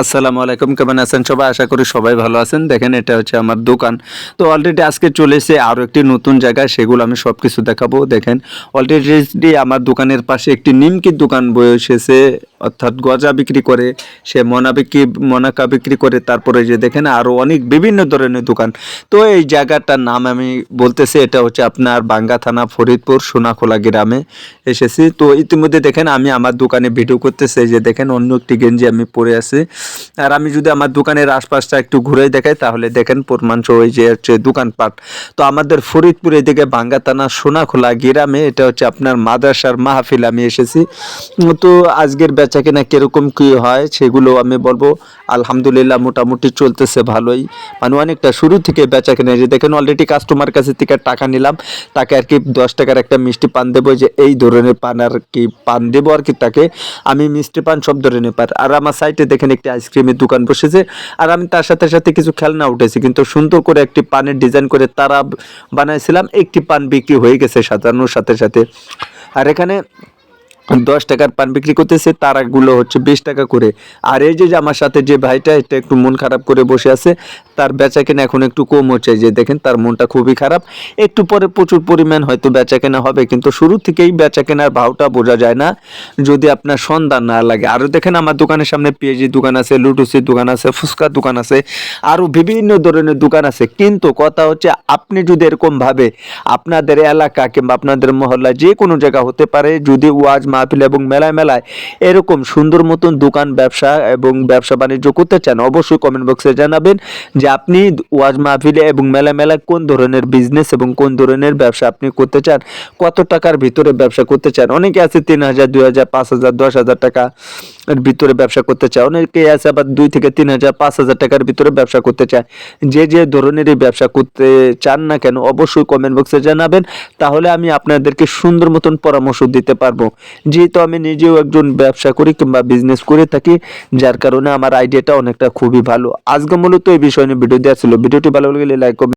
আসসালামু আলাইকুম, কেমন আছেন সবাই? আশা করি সবাই ভালো আছেন। দেখেন, এটা হচ্ছে আমার দোকান। তো অলরেডি আজকে চলে এসে আরও একটি নতুন জায়গা সেগুলো আমি সব কিছু দেখাবো। দেখেন অলরেডি আমার দোকানের পাশে একটি নিমকির দোকান বসেছে। অর্থাৎ গজা বিক্রি করে, সে মনা বিক্রি, মনাকা বিক্রি করে, তারপরে যে দেখেন আরও অনেক বিভিন্ন ধরনের দোকান। তো এই জায়গাটার নাম আমি বলতেছি, এটা হচ্ছে আপনার বাঙ্গা থানা, ফরিদপুর, সোনাখোলা গ্রামে এসেছি। তো ইতিমধ্যে দেখেন আমি আমার দোকানে ভিডিও করতেছি, যে দেখেন অন্য একটি গেঞ্জি আমি পরে আছি। আর আমি যদি আমার দোকানের আশপাশটা একটু ঘুরে দেখাই, তাহলে দেখেন প্রমাণ ওই যে হচ্ছে দোকানপাট। তো আমাদের ফরিদপুর এদিকে বাঙ্গা থানা, সোনাখোলা গ্রামে, এটা হচ্ছে আপনার মাদ্রাসার মাহফিল, আমি এসেছি। তো আজকের বেচা কেনা কীরকম কী হয় সেগুলো আমি বলব। আলহামদুলিল্লাহ মোটামুটি চলতেছে ভালোই। মানে অনেকটা শুরু থেকে বেচা কেনা যে দেখেন অলরেডি কাস্টমার কাছে থেকে টাকা নিলাম, তাকে আর কি দশ টাকার একটা মিষ্টি পান দেবো, যে এই ধরনের পান আর কি পান দেবো আর কি তাকে। আমি মিষ্টি পান সব ধরনের পান। আর আমার সাইটে দেখেন একটি আইসক্রিমের দোকান বসেছে, আর আমি তার সাথে সাথে কিছু খেলনা উঠেছি, কিন্তু সুন্দর করে একটি পানের ডিজাইন করে তারা বানাইছিলাম, একটি পান বিক্রি হয়ে গেছে সাজানোর সাথে সাথে। আর এখানে দশ টাকার পান বিক্রি করতেছে, তারাগুলো হচ্ছে বিশ টাকা করে। আর এই যে আমার সাথে যে ভাইটা, এটা একটু মন খারাপ করে বসে আছে, তার বেচা কেনা এখন একটু কম হচ্ছে। যে দেখেন, তার মনটা খুবই খারাপ। একটু পরে প্রচুর পরিমাণ হয়তো বেচা কেনা হবে, কিন্তু শুরু থেকেই বেচা কেনার ভাওটা বোঝা যায় না, যদি আপনার সন্ধান না লাগে। আরও দেখেন, আমার দোকানের সামনে পেঁয়াজি দোকান আছে লুটুসির দোকান আছে ফুচকার দোকান আছে আরও বিভিন্ন ধরনের দোকান আছে। কিন্তু কথা হচ্ছে, আপনি যদি এরকমভাবে আপনাদের এলাকা কিংবা আপনাদের মহল্লা যে কোনো জায়গা হতে পারে, যদি ওয়াজ মাহফিল এবং মেলায় মেলায় এরকম সুন্দর মতন দোকান ব্যবসা এবং ব্যবসা বাণিজ্য করতে চান, অবশ্যই কমেন্ট বক্সে জানাবেন যে আপনি ওয়াজ মাহফিলে এবং মেলা মেলায় কোন ধরনের বিজনেস এবং কোন ধরনের ব্যবসা আপনি করতে চান, কত টাকার ভিতরে ব্যবসা করতে চান? অনেকে আছে তিন হাজার, দুই হাজার, পাঁচ হাজার, দশ হাজার টাকা ভিতরে ব্যবসা করতে চায়। অনেকে আছে আবার দুই থেকে তিন হাজার, পাঁচ হাজার টাকার ভিতরে ব্যবসা করতে চায়। যে যে ধরনেরই ব্যবসা করতে চান না কেন অবশ্যই কমেন্ট বক্সে জানাবেন। তাহলে আমি আপনাদেরকে সুন্দর মতন পরামর্শ দিতে পারব। যেহেতু আমি নিজেও একজন ব্যবসা করি কিংবা বিজনেস করে থাকি, যার কারণে আমার আইডিয়াটা অনেকটা খুবই ভালো। আজকে মূলত এই বিষয় নিয়ে ভিডিও দেওয়া ছিল। ভিডিওটি ভালো লাগলে লাইক